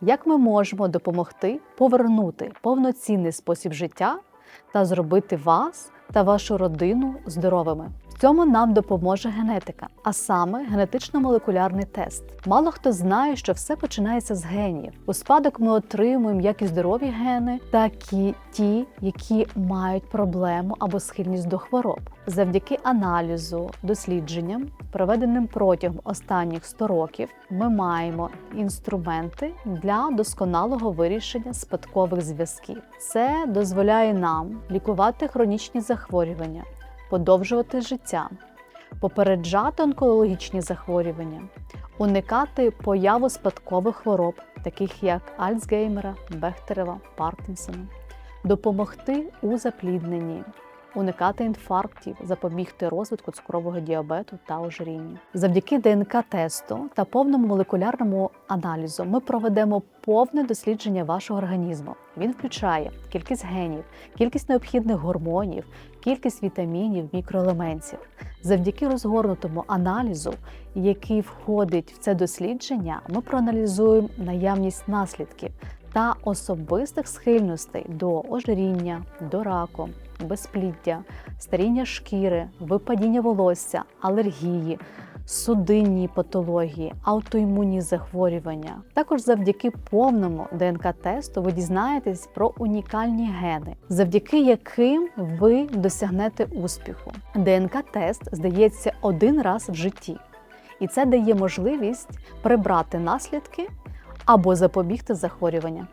Як ми можемо допомогти повернути повноцінний спосіб життя та зробити вас та вашу родину здоровими? Цьому нам допоможе генетика, а саме генетично-молекулярний тест. Мало хто знає, що все починається з генів. У спадок ми отримуємо як і здорові гени, так і ті, які мають проблему або схильність до хвороб. Завдяки аналізу, дослідженням, проведеним протягом останніх 100 років, ми маємо інструменти для досконалого вирішення спадкових зв'язків. Це дозволяє нам лікувати хронічні захворювання, подовжувати життя, попереджати онкологічні захворювання, уникати появу спадкових хвороб, таких як Альцгеймера, Бехтерева, Паркінсона, допомогти у заплідненні, уникати інфарктів, запобігти розвитку цукрового діабету та ожиріння. Завдяки ДНК-тесту та повному молекулярному аналізу ми проведемо повне дослідження вашого організму. Він включає кількість генів, кількість необхідних гормонів, кількість вітамінів, мікроелементів. Завдяки розгорнутому аналізу, який входить в це дослідження, ми проаналізуємо наявність наслідків та особистих схильностей до ожиріння, до раку, безпліддя, старіння шкіри, випадіння волосся, алергії, судинні патології, аутоімунні захворювання. Також завдяки повному ДНК-тесту ви дізнаєтесь про унікальні гени, завдяки яким ви досягнете успіху. ДНК-тест здається один раз в житті, і це дає можливість прибрати наслідки або запобігти захворювання.